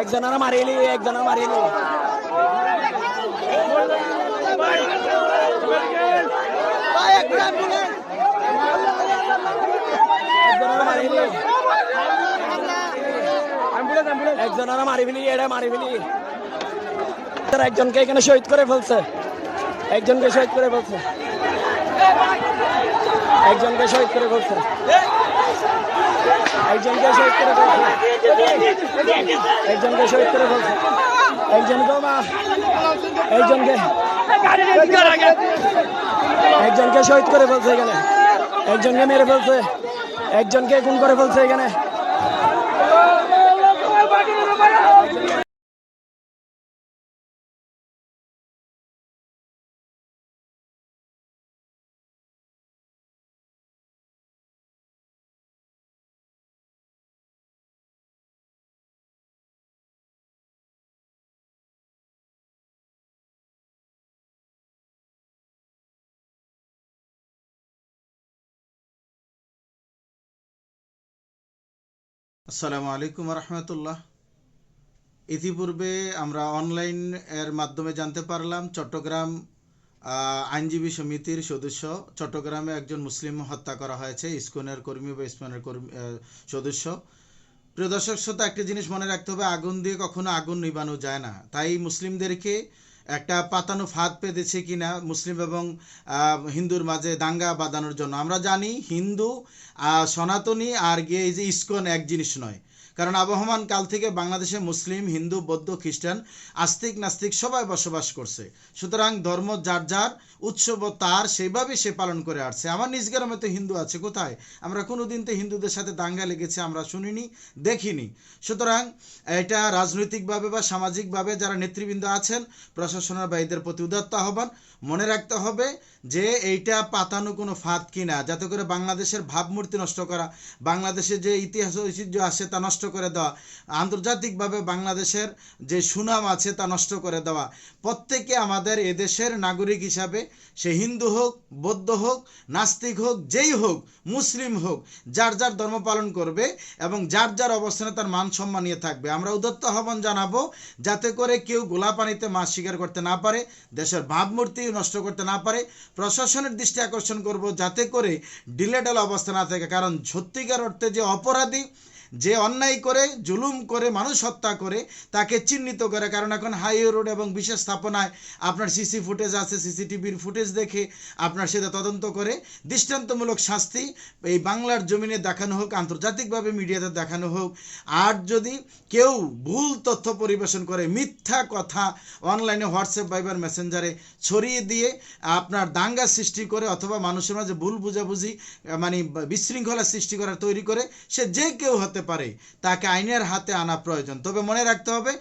একজনের মারিলি একজনের মারিলি। একজনের মারিলি। একজনের মারি ফেলি এটা মারি ফেলি তারা একজনকে এখানে শহীদ করে ফেলছে। একজনকে শহীদ করে ফেলছে। একজনকে শহীদ করে ফেলছে। একজনকে শহীদ করে একজনকে শহীদ করে ফেলছে। একজনকে মা, একজনকে একজনকে শহীদ করে ফেলছে এখানে। একজনকে মেরে ফেলছে। একজনকে খুন করে ফেলছে এখানে। আসসালামু আলাইকুম রহমতুল্লাহ ইতিপূর্বে আমরা অনলাইন এর মাধ্যমে জানতে পারলাম চট্টগ্রাম আইনজীবী সমিতির সদস্য, চট্টগ্রামে একজন মুসলিম হত্যা করা হয়েছে, ইস্কনের কর্মী বা ইসমানের কর্মী সদস্য। প্রিয় দর্শক, শ্রোতা, একটা জিনিস মনে রাখতে হবে, আগুন দিয়ে কখনো আগুন নিবানো যায় না। তাই মুসলিমদেরকে একটা পাতানো ফাঁদ পেতেছে কিনা মুসলিম এবং হিন্দুর মাঝে দাঙ্গা বাঁধানোর জন্য। আমরা জানি হিন্দু সনাতনী আর গিয়ে এই যে ইস্কন এক জিনিস নয়। কারণ আবহমান কাল থেকে বাংলাদেশে মুসলিম, হিন্দু, বৌদ্ধ, খ্রিস্টান, আস্তিক, নাস্তিক সবাই বসবাস করছে। সুতরাং ধর্ম যার যার, উৎসব তার সেইভাবে সে পালন করে আসছে। আমার নিজ গ্রামে তো হিন্দু আছে, কোথায়? আমরা কোনোদিন তো হিন্দুদের সাথে দাঙ্গা লেগেছে, আমরা শুনিনি, দেখিনি। সুতরাং এটা রাজনৈতিকভাবে বা সামাজিকভাবে যারা নেতৃবৃন্দ আছেন, প্রশাসনের বা প্রতি উদাত্ত আহ্বান। মনে রাখতে হবে যে এইটা পাতানো কোনো ফাঁদ কিনা, যাতে করে বাংলাদেশের ভাবমূর্তি নষ্ট করা বাংলাদেশের যে ইতিহাস ঐতিহ্য আছে তা নষ্ট করে দেওয়া। আন্তর্জাতিকভাবে বাংলাদেশের যে সুনাম আছে তা নষ্ট করে দেওয়া। প্রত্যেকে আমাদের এদেশের নাগরিক হিসাবে সে হিন্দু হোক, বৌদ্ধ হোক, নাস্তিক হোক, যেই হোক, মুসলিম হোক, যার যার ধর্ম পালন করবে এবং যার যার অবস্থানে তার মান সম্মান নিয়ে থাকবে। আমরা উদত্ত আহ্বান জানাব, যাতে করে কেউ গোলা পানিতে মাছ শিকার করতে না পারে, দেশের ভাবমূর্তি নষ্ট করতে না পারে। প্রশাসনের দৃষ্টি আকর্ষণ করব, যাতে করে ডিলেডাল অবস্থা না থাকে। কারণ সত্যিকার অর্থে যে অপরাধী যে অন্যায় করে, জুলুম করে, মানুষ হত্যা করে, তাকে চিহ্নিত করে। কারণ এখন হাইওয়ে রোড এবং বিশেষ স্থাপনায় আপনার সিসি ফুটেজ আছে, সিসিটিভির ফুটেজ দেখে আপনার সেটা তদন্ত করে দৃষ্টান্তমূলক শাস্তি এই বাংলার জমিনে দেখানো হোক, আন্তর্জাতিকভাবে মিডিয়াতে দেখানো হোক। আর যদি কেউ ভুল তথ্য পরিবেশন করে, মিথ্যা কথা অনলাইনে, হোয়াটসঅ্যাপ, ভাইবার, মেসেঞ্জারে ছড়িয়ে দিয়ে আপনার দাঙ্গা সৃষ্টি করে অথবা মানুষের মাঝে ভুল বুঝাবুঝি মানে বিশৃঙ্খলা সৃষ্টি করার তৈরি করে, সে যে কেউ হতে পারে, তাকে আইনের হাতে আনা প্রয়োজন। তবে মনে রাখতে হবে,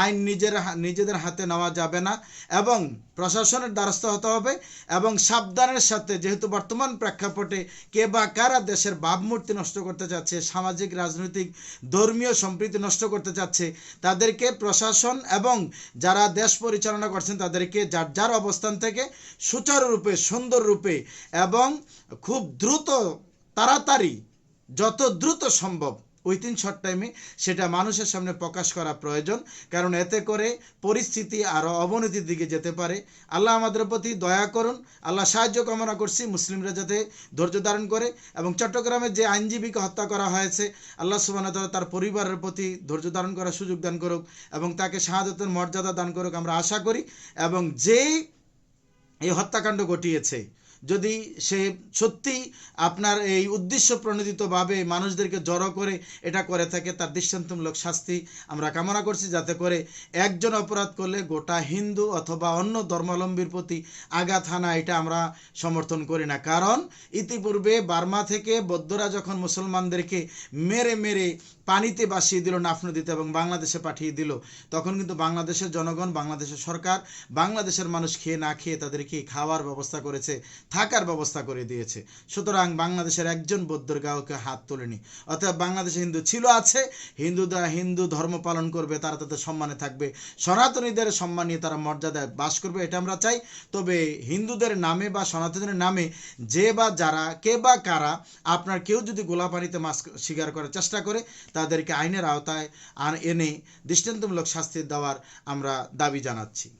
আইন নিজের নিজেদের হাতে নেওয়া যাবে না এবং প্রশাসনের দ্বারস্থ হতে হবে এবং সাবধানের সাথে, যেহেতু বর্তমান প্রেক্ষাপটে কে বা কারা দেশের ভাবমূর্তি নষ্ট করতে চাচ্ছে, সামাজিক, রাজনৈতিক, ধর্মীয় সম্প্রীতি নষ্ট করতে চাচ্ছে, তাদেরকে প্রশাসন এবং যারা দেশ পরিচালনা করছেন তাদেরকে যার যার অবস্থান থেকে সুচারুরূপে, সুন্দররূপে এবং খুব দ্রুত, তাড়াতাড়ি, যত দ্রুত সম্ভব উইথিন শর্ট টাইমে সেটা মানুষের সামনে প্রকাশ করা প্রয়োজন। কারণ এতে করে পরিস্থিতি আরও অবনতির দিকে যেতে পারে। আল্লাহ আমাদের প্রতি দয়া করুন। আল্লাহ সাহায্য কামনা করছি মুসলিমরা যাতে ধৈর্য ধারণ করে এবং চট্টগ্রামের যে আইনজীবীকে হত্যা করা হয়েছে, আল্লাহ সুবাহ তার পরিবারের প্রতি ধৈর্য ধারণ করার সুযোগ দান করুক এবং তাকে শাহাদতের মর্যাদা দান করুক আমরা আশা করি। এবং যেই এই হত্যাকাণ্ড ঘটিয়েছে যদি সে সত্যি আপনার এই উদ্দেশ্য প্রণোদিতভাবে মানুষদেরকে জড়ো করে এটা করে থাকে, তার দৃষ্টান্তমূলক শাস্তি আমরা কামনা করছি যাতে করে একজন অপরাধ করলে গোটা হিন্দু অথবা অন্য ধর্মাবলম্বীর প্রতি আঘাত হানা এটা আমরা সমর্থন করি না। কারণ ইতিপূর্বে বার্মা থেকে বৌদ্ধরা যখন মুসলমানদেরকে মেরে মেরে পানিতে বাসিয়ে দিল, নাফ নদীতে এবং বাংলাদেশে পাঠিয়ে দিল, তখন কিন্তু বাংলাদেশের জনগণ, বাংলাদেশের সরকার বাংলাদেশের মানুষ খেয়ে না খেয়ে তাদেরকে খাওয়ার ব্যবস্থা করেছে। থাকার ব্যবস্থা করে দিয়েছে। সুতরাং বাংলাদেশের একজন বৌদ্ধর গাঁওকে হাত তোলেনি। অর্থাৎ বাংলাদেশে হিন্দু ছিল, আছে। হিন্দুরা হিন্দু ধর্ম পালন করবে, তারা তাদের সম্মানে থাকবে। সনাতনীদের সম্মান নিয়ে তারা মর্যাদায় বাস করবে, এটা আমরা চাই। তবে হিন্দুদের নামে বা সনাতনীদের নামে যে বা যারা, কে বা কারা, আপনার কেউ যদি গোলাপানিতে মাছ শিকার করার চেষ্টা করে, তাদেরকে আইনের আওতায় আন- এনে দৃষ্টান্তমূলক শাস্তি দেওয়ার আমরা দাবি জানাচ্ছি।